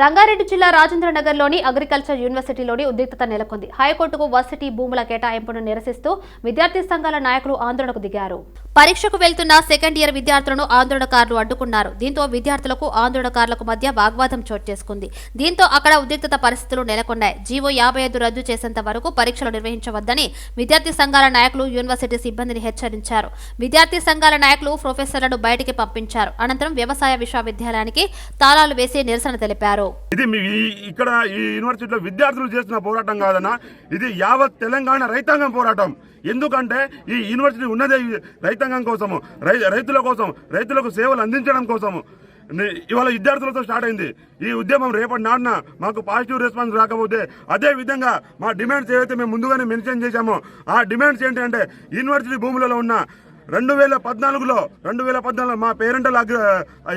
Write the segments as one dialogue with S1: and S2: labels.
S1: రంగారెడ్డి జిల్లా రాజేంద్రనగర్లోని అగ్రికల్చర్ యూనివర్సిటీలోని ఉద్రిక్తత నెలకొంది. హైకోర్టుకు వర్సిటీ భూముల కేటాయింపును నిరసిస్తూ విద్యార్థి సంఘాల నాయకులు ఆందోళనకు దిగారు. పరీక్షకు వెళ్తున్న సెకండ్ ఇయర్ విద్యార్థులను ఆందోళనకారులు అడ్డుకున్నారు. దీంతో విద్యార్థులకు ఆందోళనకారులకు మధ్య వాగ్వాదం చోటు చేసుకుంది. దీంతో అక్కడ ఉద్రిక్తత పరిస్థితులు నెలకొన్నాయి. జీవో యాభై ఐదు రద్దు చేసేంత వరకు పరీక్షలు నిర్వహించవద్దని విద్యార్థి సంఘాల నాయకులు యూనివర్సిటీ సిబ్బందిని హెచ్చరించారు. విద్యార్థి సంఘాల నాయకులు ప్రొఫెసర్లను బయటికి పంపించారు. అనంతరం వ్యవసాయ విశ్వవిద్యాలయానికి తాళాలు వేసి నిరసన తెలిపారు.
S2: ఇది మీ ఇక్కడ ఈ యూనివర్సిటీలో విద్యార్థులు చేస్తున్న పోరాటం కాదన్న ఇది యావత్ తెలంగాణ రైతాంగం పోరాటం. ఎందుకంటే ఈ యూనివర్సిటీ ఉన్నదే రైతాంగం కోసము రై రైతుల కోసం రైతులకు సేవలు అందించడం కోసము. ఇవాళ విద్యార్థులతో స్టార్ట్ అయింది. ఈ ఉద్యమం రేపటి నాడున మాకు పాజిటివ్ రెస్పాన్స్ రాకపోతే అదే విధంగా మా డిమాండ్స్ ఏవైతే మేము ముందుగానే మెన్షన్ చేశామో ఆ డిమాండ్స్ ఏంటంటే యూనివర్సిటీ భూములలో ఉన్న రెండు వేల పద్నాలుగులో రెండు వేల పద్నాలుగు మా పేరెంటల్ అగ్ర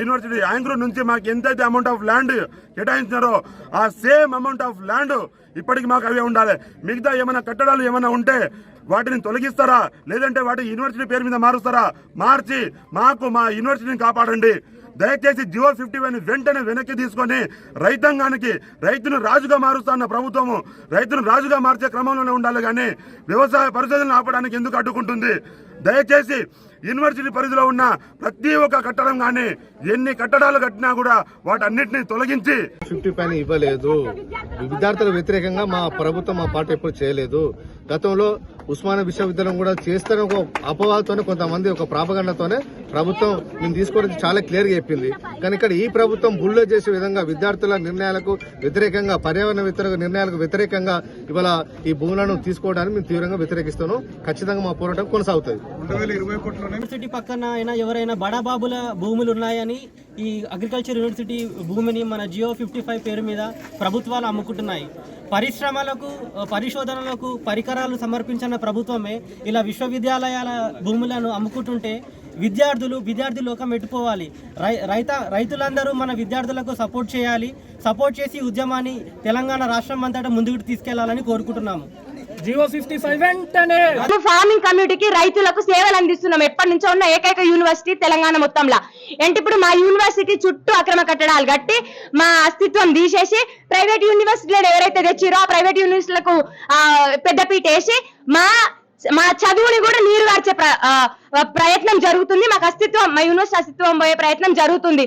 S2: యూనివర్సిటీ యాంగ్రూ నుంచి మాకు ఎంతైతే అమౌంట్ ఆఫ్ ల్యాండ్ కేటాయించినారో ఆ సేమ్ అమౌంట్ ఆఫ్ ల్యాండ్ ఇప్పటికి మాకు అవే ఉండాలి. మిగతా ఏమైనా కట్టడాలు ఏమైనా ఉంటే వాటిని తొలగిస్తారా? లేదంటే వాటి యూనివర్సిటీ పేరు మీద మారుస్తారా? మార్చి మాకు మా యూనివర్సిటీని కాపాడండి. దయచేసి జియో ఫిఫ్టీ వన్ వెంటనే వెనక్కి తీసుకొని రైతాంగానికి రైతును రాజుగా మారుస్తున్న ప్రభుత్వము రైతును రాజుగా మార్చే క్రమంలోనే ఉండాలి. కానీ వ్యవసాయ పరిశోధనలు ఆపడానికి ఎందుకు అడ్డుకుంటుంది? దయచేసి యూనివర్సిటీ పరిధిలో ఉన్న ప్రతి ఒక్క కట్టడం కానీ ఎన్ని కట్టడాలు కట్టినా కూడా వాటన్నిటిని తొలగించి
S3: ఫిఫ్టీ పైన ఇవ్వలేదు. విద్యార్థులకు వ్యతిరేకంగా మా ప్రభుత్వం మా పార్టీ ఎప్పుడు చేయలేదు. గతంలో ఉస్మానియా విశ్వవిద్యాలయం కూడా చేస్తారని ఒక అపవాదతోనే కొంతమంది ఒక ప్రాపగండతోనే ప్రభుత్వం మేము తీసుకోవడానికి చాలా క్లియర్గా చెప్పింది. కానీ ఇక్కడ ఈ ప్రభుత్వం బుల్లో చేసే విధంగా విద్యార్థుల నిర్ణయాలకు వ్యతిరేకంగా పర్యావరణ వ్యతిరేక నిర్ణయాలకు వ్యతిరేకంగా ఇవాళ ఈ భూములను తీసుకోవడానికి మేము తీవ్రంగా వ్యతిరేకిస్తాను ఖచ్చితంగా మా పోరాటం కొనసాగుతుంది.
S4: యూనివర్సిటీ పక్కన అయినా ఎవరైనా బడాబాబుల భూములు ఉన్నాయని ఈ అగ్రికల్చర్ యూనివర్సిటీ భూమిని మన జియో ఫిఫ్టీ ఫైవ్ పేరు మీద ప్రభుత్వాలు అమ్ముకుంటున్నాయి. పరిశ్రమలకు పరిశోధనలకు పరికరాలు సమర్పించిన ప్రభుత్వమే ఇలా విశ్వవిద్యాలయాల భూములను అమ్ముకుంటుంటే విద్యార్థులు విద్యార్థి లోకం ఎట్టుకోవాలి రై రైత రైతులందరూ మన విద్యార్థులకు సపోర్ట్ చేయాలి. సపోర్ట్ చేసి ఉద్యమాన్ని తెలంగాణ రాష్ట్రం అంతటా ముందుకు తీసుకెళ్ళాలని కోరుకుంటున్నాము.
S5: జియో ఫిఫ్టీ ఫైవ్ వెంటనే
S6: ఫార్మింగ్ కమ్యూనిటీకి రైతులకు సేవలు అందిస్తున్నాం. ఎప్పటి నుంచో ఉన్న ఏకైక యూనివర్సిటీ తెలంగాణ మొత్తంలో. అంటే ఇప్పుడు మా యూనివర్సిటీ చుట్టూ అక్రమ కట్టడాలు కట్టి మా అస్తిత్వం తీసేసి ప్రైవేట్ యూనివర్సిటీలను ఎవరైతే తెచ్చిరో ఆ ప్రైవేట్ యూనివర్సిటీలకు పెద్దపీట వేసి మా మా చదువుని కూడా నీరు గార్చే ప్ర- ఆ, ప్రయత్నం జరుగుతుంది. మాకు అస్తిత్వం మా యూనివర్సిటీ అస్తిత్వం పోయే ప్రయత్నం జరుగుతుంది.